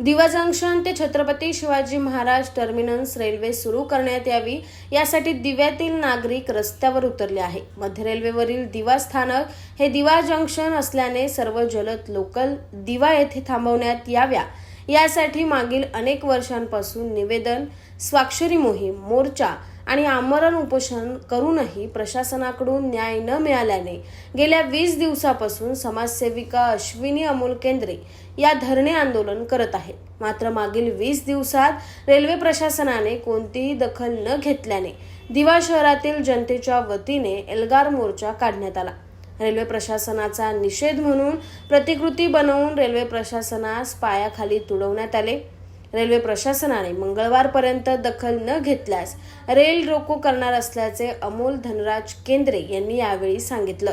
दिवा जंक्शन ते Chhatrapati Shivaji Maharaj terminus railway सुरू करण्यात यावी. यासाठी दिव्यातील नागरिक रस्त्यावर उतरले आहे. मध्य रेल्वेवरील दिवा स्थानक हे दिवा जंक्शन असल्याने सर्व जलद लोकल दिवा येथे थांबवण्यात याव्या. यासाठी मागील अनेक वर्षांपासून निवेदन स्वाक्षरी मोहीम मोर्चा आणि आमरण उपोषण करूनही प्रशासनाकडून न्याय न मिळाल्याने गेल्या वीस दिवसापासून समाजसेविका अश्विनी अमोल केंद्रे या धरणे आंदोलन करत आहेत. मात्र मागील वीस दिवसात रेल्वे प्रशासनाने कोणतीही दखल न घेतल्याने दिवा शहरातील जनतेच्या वतीने एल्गार मोर्चा काढण्यात आला. रेल्वे प्रशासनाचा निषेध म्हणून प्रतिकृती बनवून रेल्वे प्रशासनास पायाखाली तुडवण्यात आले. रेल्वे प्रशासनाने मंगळवारपर्यंत दखल न घेतल्यास रेल रोको करणार असल्याचे अमोल धनराज केंद्रे यांनी यावेळी सांगितलं.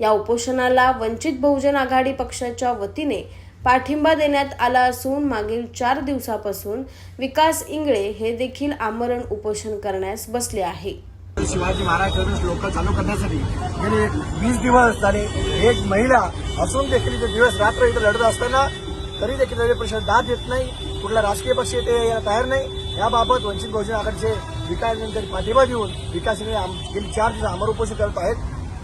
या उपोषणाला वंचित बहुजन आघाडी पक्षाच्या वतीने पाठिंबा देण्यात आला असून मागील चार दिवसापासून विकास इंगळे हे देखील आमरण उपोषण करण्यास बसले आहे. शिवाजी महाराज टर्मिनस लोकल चालू करण्यासाठी गेले एक वीस दिवस झाले एक महिला असून देखील दिवस रात्र इथं लढत असताना तरी देखील रेल्वे परिषद दाद देत नाही. कुठला राजकीय पक्ष येते याला तयार नाही. याबाबत वंचित बहुजन आघाडीचे विकास यांनी पाठिंबा देऊन विकास गेली चार दिवस आमर उपोषण करत आहेत.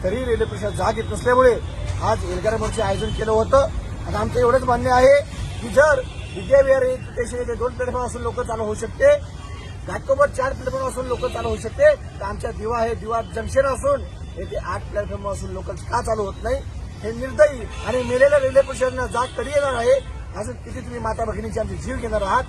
तरी रेल्वे परिषद जाग येत नसल्यामुळे आज एल्गार मोर्चे आयोजन केलं होतं. आणि आमचं एवढंच मान्य आहे की जर विद्याविहार स्टेशन येथे दोन प्लॅटफॉर्म असून लोक चालू होऊ शकते घाटकोपर चार प्लॅटफॉर्म असून लोकल चालू होऊ शकते तर आमच्या दिवा हे दिवा जंक्शन असून येथे आठ प्लॅटफॉर्म असून लोकल का चालू होत नाही? हे निर्दयी आणि मेलेल्या रेल्वे परिषदेनं जाग कधी येणार आहे? असं किती तुम्ही माता भगिनीची आमची जीव घेणार आहात.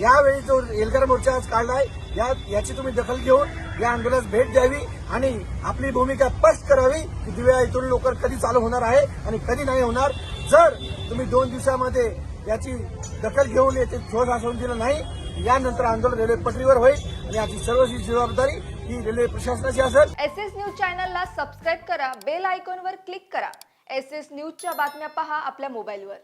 यावेळी जो एल्गार मोर्चा आज काढलाय. या याची तुम्ही दखल घेऊन या आंदोलनास भेट द्यावी आणि आपली भूमिका स्पष्ट करावी की दिव्या इथून लवकर कधी चालू होणार आहे आणि कधी नाही होणार. जर तुम्ही दोन दिवसामध्ये याची दखल घेऊन येथे ठोस आसवून दिलं नाही यानंतर आंदोलन रेल्वे पटरीवर होईल आणि याची सर्व जबाबदारी ही रेल्वे प्रशासनाची असेल. एस एस न्यूज चॅनलला सबस्क्राईब करा बेल आयकॉनवर क्लिक करा. एस एस न्यूजच्या बातम्या पहा आपल्या मोबाईलवर.